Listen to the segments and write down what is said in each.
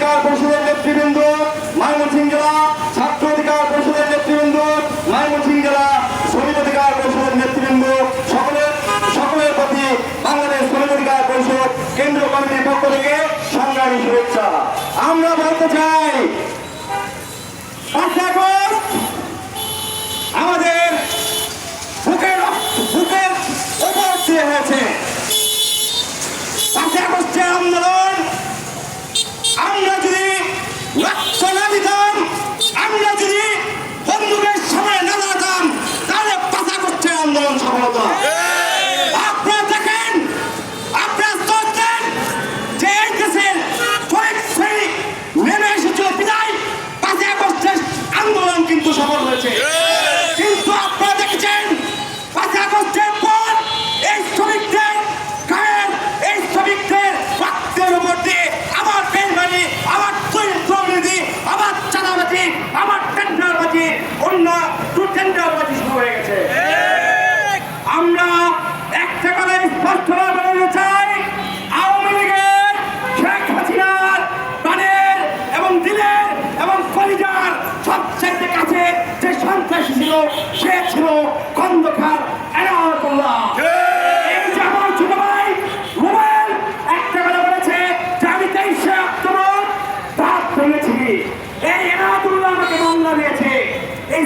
অধিকার পরিষদের নেতৃবৃন্দ ময়মনসিং জেলা ছাত্র অধিকার পরিষদের নেতৃবৃন্দ ময়মনসিং জেলা শ্রমিক অধিকার পরিষদের নেতৃবৃন্দ সকলের সকলের প্রতি বাংলাদেশ শ্রমিক অধিকার পরিষদ কেন্দ্র কমিটির পক্ষ থেকে সংগ্রামী শুভেচ্ছা। আমরা বলতে চাই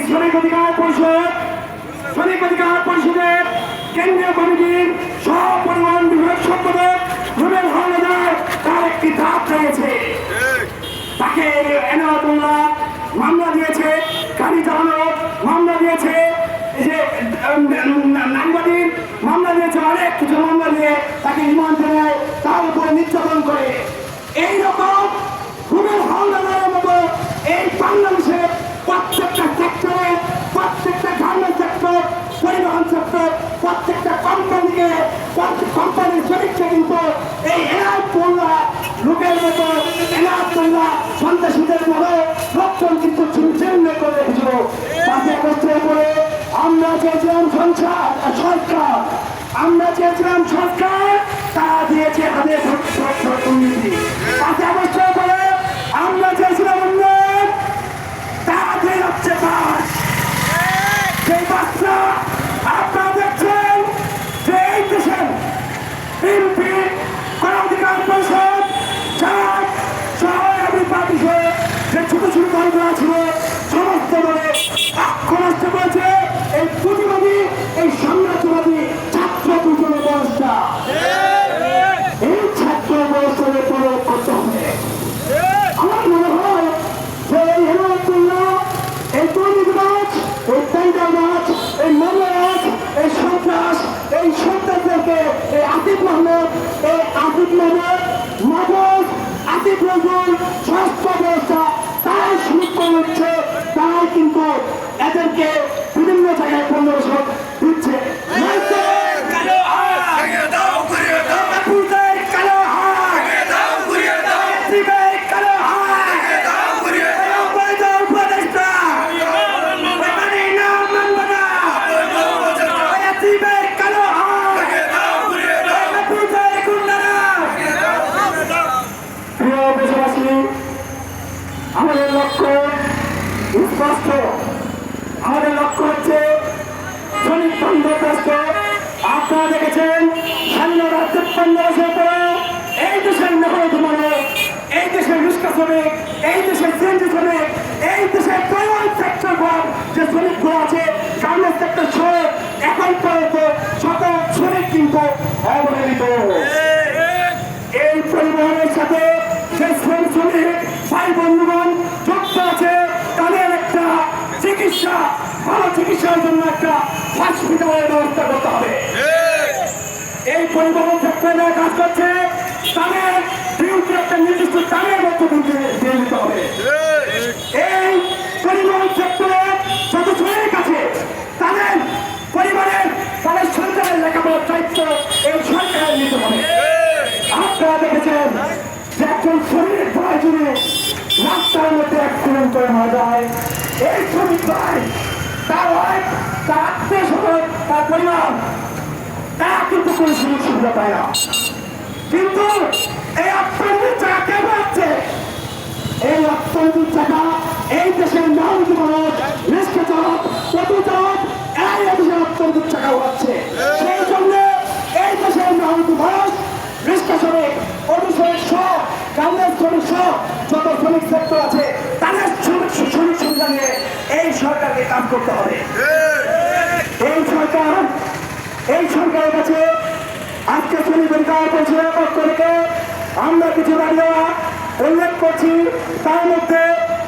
শ্রমিক অধিকার পরিষদ, শ্রমিক অধিকার পরিষদের কেন্দ্রীয় কমিটির সহপরিবহন বিভাগ সম্পাদক রুবেল হাওলাদার, তার একটি ধাপ রয়েছে। তাকে এনায়তুল্লাহ মামলা দিয়েছে, গাড়ি চালানো মামলা দিয়েছে যে নামবাদীর মামলা দিয়েছে, অনেক কিছু মামলা দিয়ে তাকে রিমান্ডে নেয় তার উপরে নির্যাতন করে। এইরকম রুবেল হাওলাদারের মতো এই বাংলাদেশের প্রত্যেকটা সেক্টরে প্রত্যেকটা গার্মেন্ট সেক্টর পরিবহন সেক্টর প্রত্যেকটা কোম্পানিকে কোম্পানির শ্রমিককে কিন্তু এই এনায়তুল্লাহ লোকের মতো এনায়তুল্লাহ সন্ত্রাসীদের মতো লোকজন কিন্তু চিহ্ন করে রেখেছিল পাঁচই আগস্টের পরে আমরা চেয়েছিলাম সংসার সরকার। আমরা চেয়েছিলাম সরকার, তারা দিয়েছে হাতে দুর্নীতি। পাঁচই আগস্টের পরে আমরা চেয়েছিলাম উন্নয়ন তাদের হচ্ছে বাস সেই বাসটা আপনারা দেখছেন যে এই দেশের বিএনপি গণ অধিকার পরিষদ জামাত সহ আমি পার্টি সহ যে ছোট ছোট দলগুলো ছিল, সমস্ত দলে আক্রমণ করেছে এই প্রতিবাদী, এই সাম্রাজ্যবাদী ছাত্র দুজনের ব্যবস্থা এই ছাত্র ব্যবস্থাকে প্রয়োগ করতে হবে। আমার মনে হয় যে এই হেমন্তুল্লাহ এই দুর্নীতিবাজ এই টেন্ডারবাজ এই মামলাবাজ এই সন্ত্রাস, এই সন্ত্রাসদেরকে এই আসিফ মাহমুদ, এই আসিফ মাহমুদ মাহমুদ আসিফ নজরুল স্বাস্থ্য ব্যবস্থা তারাই সুরক্ষা হচ্ছে তারাই কিন্তু এদেরকে বিভিন্ন জায়গায় পনেরোশো স্পষ্ট আমাদের লক্ষ্য হচ্ছে শ্রমিক রাষ্ট্র আপনারা দেখেছেন স্বাধীনতা তেপ্পান্ন বছর পরে এই দেশের নগর মানে এই দেশের রিস্কা শ্রমিক এই দেশের সিএনজি শ্রমিক এই দেশের পরিবহন সেক্টর যে শ্রমিকগুলো আছে গার্মেন্টস সেক্টর সহ এখন পর্যন্ত সকল শ্রমিক কিন্তু অবহেলিত। এই পরিবহনের সাথে যে শ্রম শ্রমিক ভাই বন্ধুগণ ভালো চিকিৎসার জন্য একটা হসপিটালের ব্যবস্থা করতে হবে। এই পরিবহন সেক্টরে কাজ করছে তাদের ডিউটি একটা নির্দিষ্ট টাইমের মধ্যে দিয়ে দিতে হবে। এই পরিবহন সেক্টরে যত শ্রমিক আছে তাদের পরিবারের তাদের সন্তানের লেখাপড়ার দায়িত্ব এই সরকারের নিতে হবে। আপনারা দেখেছেন যে একজন ভাই যদি রাস্তার মধ্যে অ্যাক্সিডেন্ট করে মারা যায়। এই শ্রমিক ভাই, তার হয় তার আত্মীয় স্বজন, তার পরিবার, তারা কিন্তু কোনো সুযোগ সুবিধা পায় না। কিন্তু এই অর্থনৈতিক টাকা কে পাচ্ছে এই অর্থনৈতিক টাকা এই দেশের নাম মানুষ নিষ্কে চাপ কত চাপ এই দেশের অর্থনৈতিক টাকা হচ্ছে সেই জন্য এই দেশের নামটি মানুষ নিষ্কা শ্রমিক অনুশ্রমিক সব কামের শ্রমিক সব সেক্টর আছে, তাদের শ্রমিক শ্রমিক সুবিধা নিয়ে এই সরকারকে কাজ করতে হবে। এই সরকার, এই সরকারের কাছে আজকে শ্রমিক অধিকার পরিষদের পক্ষ আমরা কিছু দাবি উল্লেখ করছি। তার মধ্যে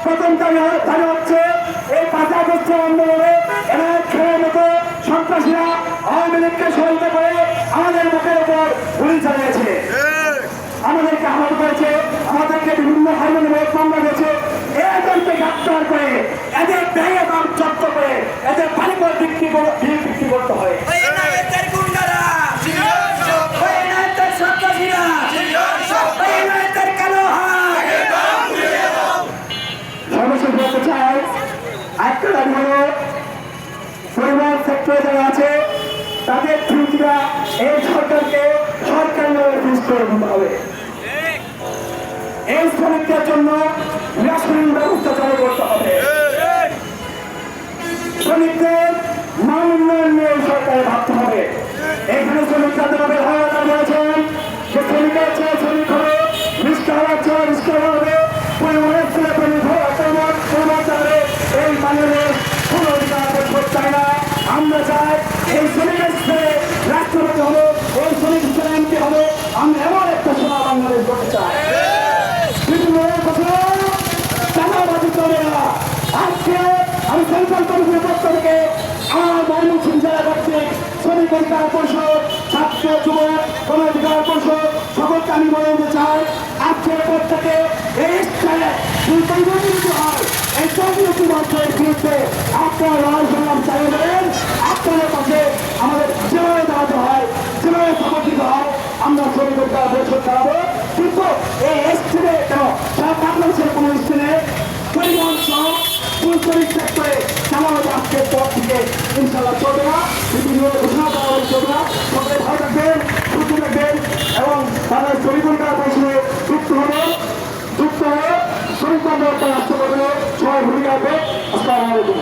প্রথম দাবি হচ্ছে এই পাঁচ আগস্ট আন্দোলনে এরা খেলার মতো সন্ত্রাসীরা আওয়ামী লীগকে সহায়তা করে আমাদের মুখের উপর গুলি চালিয়েছে। আমাদেরকে আহত করেছে আমাদেরকে বিভিন্ন হারমোনিয়ামের মামলা দিয়েছে। এদেরকে গ্রেপ্তার করে এদের ব্যাগে দাম জব্দ করে এদের পানিপর বিক্রি করে- বিক্রি বিক্রি করতে হয়। সর্বশেষ বলতে চাই একটা দাবি হলো পরিবহন সেক্টরে যারা আছে তাদের ত্রুটিরা এই সরকারকে সরকার ফিস করে দিতে হবে। এই শ্রমিকদের জন্য রেশনিং ব্যবস্থা চালু করতে হবে। শ্রমিকদের মান উন্নয়ন নিয়ে সরকারে ভাবতে হবে। এখানে শ্রমিকরা তোমাদের হাওয়াদার বলেছেন যে শ্রমিকের চেয়ে শ্রমিক হবে, রিস্কা হওয়ার চেয়ে রিস্কা হবে। পরিবারের ছেলে পরিবার চালে এই বাংলাদেশ কোনো অধিকার পরিষদ চায় না। আমরা চাই এই শ্রমিকের ছেলে রাষ্ট্রপতি হলো এই শ্রমিক ছেলে এমপি হলো আমরা এমন একটা সোনা বাংলাদেশ করতে চাই। সেন্ট্রাল কমিটির পক্ষ ছাত্র যুবক, গণ অধিকার পরিষদ, সকলকে আমি চাই, আজকের পর থেকে এই স্থানে যদি পরিবর্তিত হয়। এই চৌদ্দ বছরের বিরুদ্ধে আপনারা লড়াই সংগ্রাম চালিয়ে দেবেন। আপনাদের পাশে আমাদের যেভাবে দাঁড়াতে হয়, যেভাবে হয়, আমরা শ্রমিক অধিকার পরিষদ চালাবো। কিন্তু এই স্থানে কেন? সারা পরিবহন সহ পুরোপুরি সেক্টরে চালানো আজকের পর থেকে ইনশাল্লাহ চলবে না। বিভিন্ন ঘোষণা করা হলে চলবে না সকলে ভালো থাকবেন, সুস্থ থাকবেন এবং তাদের শ্রমিক পরিষদে যুক্ত হবে, যুক্ত হয়ে শ্রমিক রাষ্ট্র করবে। সবাই ভূমিকা হবে আসসালামু আলাইকুম।